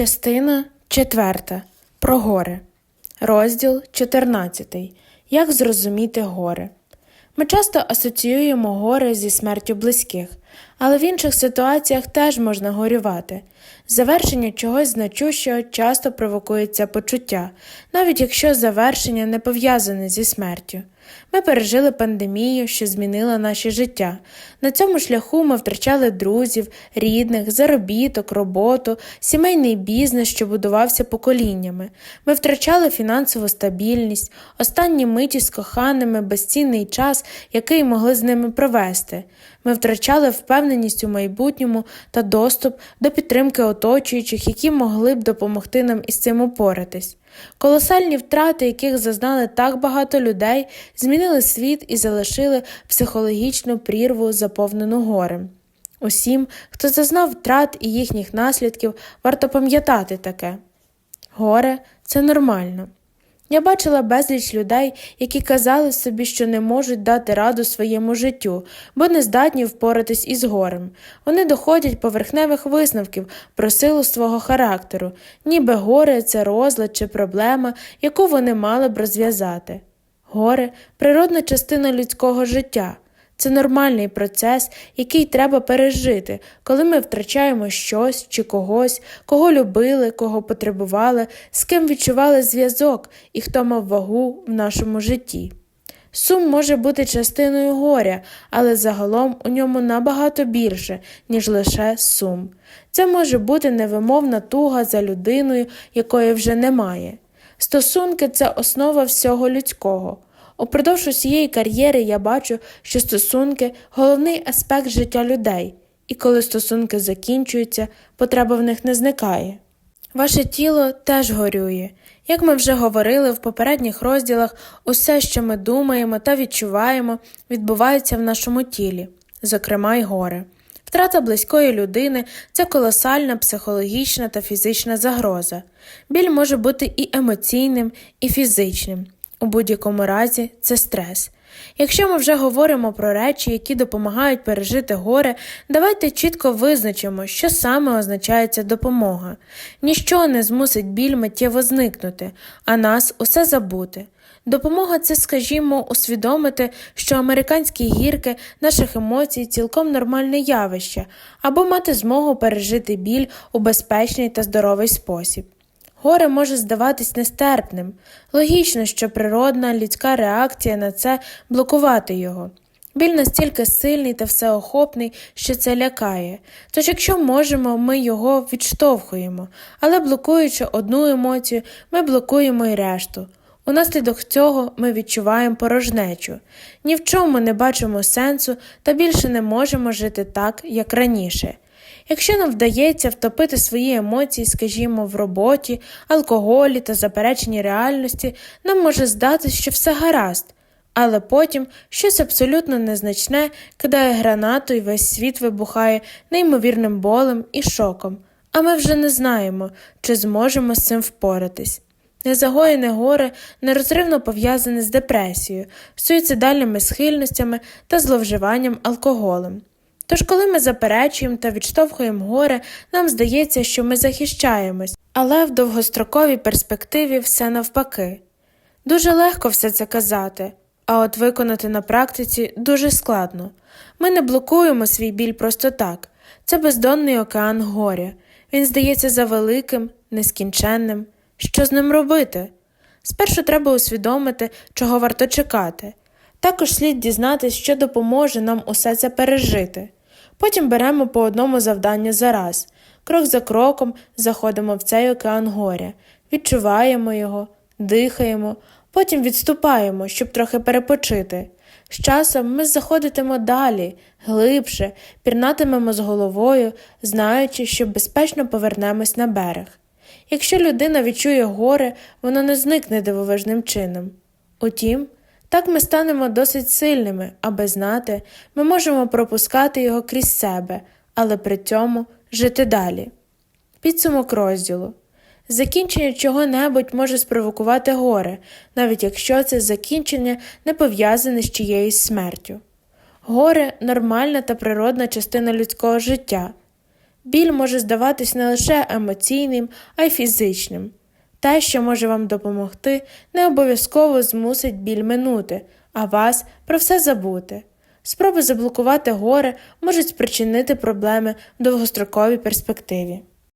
Частина 4. Про горе. Розділ 14. Як зрозуміти горе. Ми часто асоціюємо горе зі смертю близьких, але в інших ситуаціях теж можна горювати. Завершення чогось значущого часто провокує це почуття, навіть якщо завершення не пов'язане зі смертю. Ми пережили пандемію, що змінила наше життя. На цьому шляху ми втрачали друзів, рідних, заробіток, роботу, сімейний бізнес, що будувався поколіннями. Ми втрачали фінансову стабільність, останні миті з коханими, безцінний час, який могли з ними провести. Ми втрачали впевненість у майбутньому та доступ до підтримки оточуючих, які могли б допомогти нам із цим упоратись. Колосальні втрати, яких зазнали так багато людей, змінили світ і залишили психологічну прірву, заповнену горем. Усім, хто зазнав втрат і їхніх наслідків, варто пам'ятати таке горе це нормально. Я бачила безліч людей, які казали собі, що не можуть дати раду своєму життю, бо не здатні впоратись із горем. Вони доходять поверхневих висновків про силу свого характеру, ніби горе це розлад чи проблема, яку вони мали б розв'язати. Горе природна частина людського життя. Це нормальний процес, який треба пережити, коли ми втрачаємо щось чи когось, кого любили, кого потребували, з ким відчували зв'язок і хто мав вагу в нашому житті. Сум може бути частиною горя, але загалом у ньому набагато більше, ніж лише сум. Це може бути невимовна туга за людиною, якої вже немає. Стосунки це основа всього людського. Упродовж усієї кар'єри я бачу, що стосунки головний аспект життя людей, і коли стосунки закінчуються, потреба в них не зникає. Ваше тіло теж горює. Як ми вже говорили в попередніх розділах, усе, що ми думаємо та відчуваємо, відбувається в нашому тілі, зокрема й горе. Втрата близької людини це колосальна психологічна та фізична загроза. Біль може бути і емоційним, і фізичним. У будь-якому разі це стрес. Якщо ми вже говоримо про речі, які допомагають пережити горе, давайте чітко визначимо, що саме означає ця допомога. Ніщо не змусить біль миттєво зникнути, а нас усе забути. Допомога це, скажімо, усвідомити, що американські гірки наших емоцій цілком нормальне явище, або мати змогу пережити біль у безпечний та здоровий спосіб. Горе може здаватись нестерпним. Логічно, що природна людська реакція на це блокувати його. Біль настільки сильний та всеохопний, що це лякає. Тож, якщо можемо, ми його відштовхуємо, але блокуючи одну емоцію, ми блокуємо й решту. Унаслідок цього ми відчуваємо порожнечу, ні в чому не бачимо сенсу та більше не можемо жити так, як раніше. Якщо нам вдається втопити свої емоції, скажімо, в роботі, алкоголі та запереченні реальності, нам може здатися, що все гаразд, але потім щось абсолютно незначне кидає гранату і весь світ вибухає неймовірним болем і шоком, а ми вже не знаємо, чи зможемо з цим впоратись. Незагоєне горе нерозривно пов'язане з депресією, суїцидальними схильностями та зловживанням алкоголем. Тож, коли ми заперечуємо та відштовхуємо горе, нам здається, що ми захищаємось, але в довгостроковій перспективі все навпаки. Дуже легко все це казати, а от виконати на практиці дуже складно. Ми не блокуємо свій біль просто так, це бездонний океан горя. Він здається завеликим, нескінченним. Що з ним робити? Спершу треба усвідомити, чого варто чекати. Також слід дізнатися, що допоможе нам усе це пережити. Потім беремо по одному завданню за раз. крок за кроком заходимо в цей океан горя, відчуваємо його, дихаємо, потім відступаємо, щоб трохи перепочити. З часом ми заходитимо далі, глибше, пірнатимемо з головою, знаючи, що безпечно повернемось на берег. Якщо людина відчує горе, воно не зникне дивовижним чином. Утім, так ми станемо досить сильними, аби знати, ми можемо пропускати його крізь себе, але при цьому жити далі. Підсумок розділу закінчення чого-небудь може спровокувати горе, навіть якщо це закінчення не пов'язане з чиєюсь смертю. Горе нормальна та природна частина людського життя. Біль може здаватись не лише емоційним, а й фізичним. Те, що може вам допомогти, не обов'язково змусить біль минути, а вас про все забути. Спроби заблокувати горе можуть спричинити проблеми в довгостроковій перспективі.